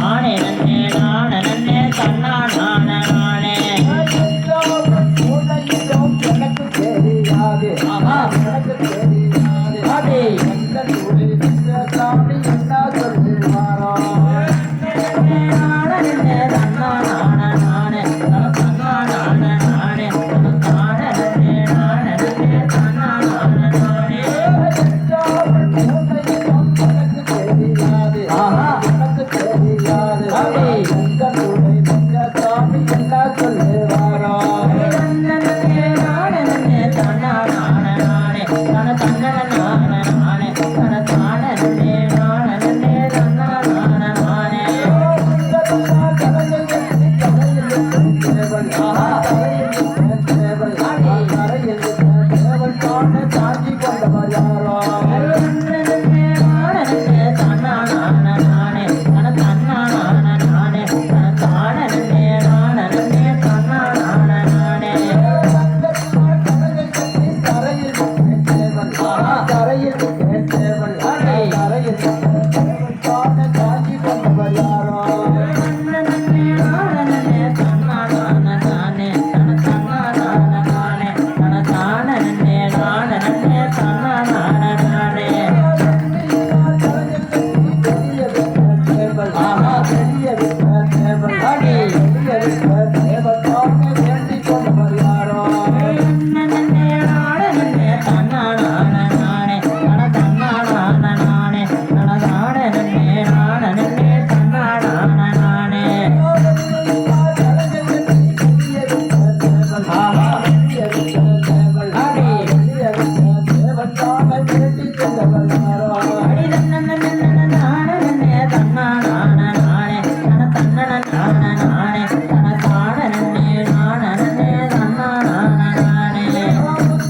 நானே நன்னே நானே நன்னே கண்ணா நானே நானே எனக்கு தெரியாது ஆமா எனக்கு தெரியாது அதே எந்த தொழில் எந்த சாமி என்ன சொல்லுவாரா Ah. Uh -huh. রা Hare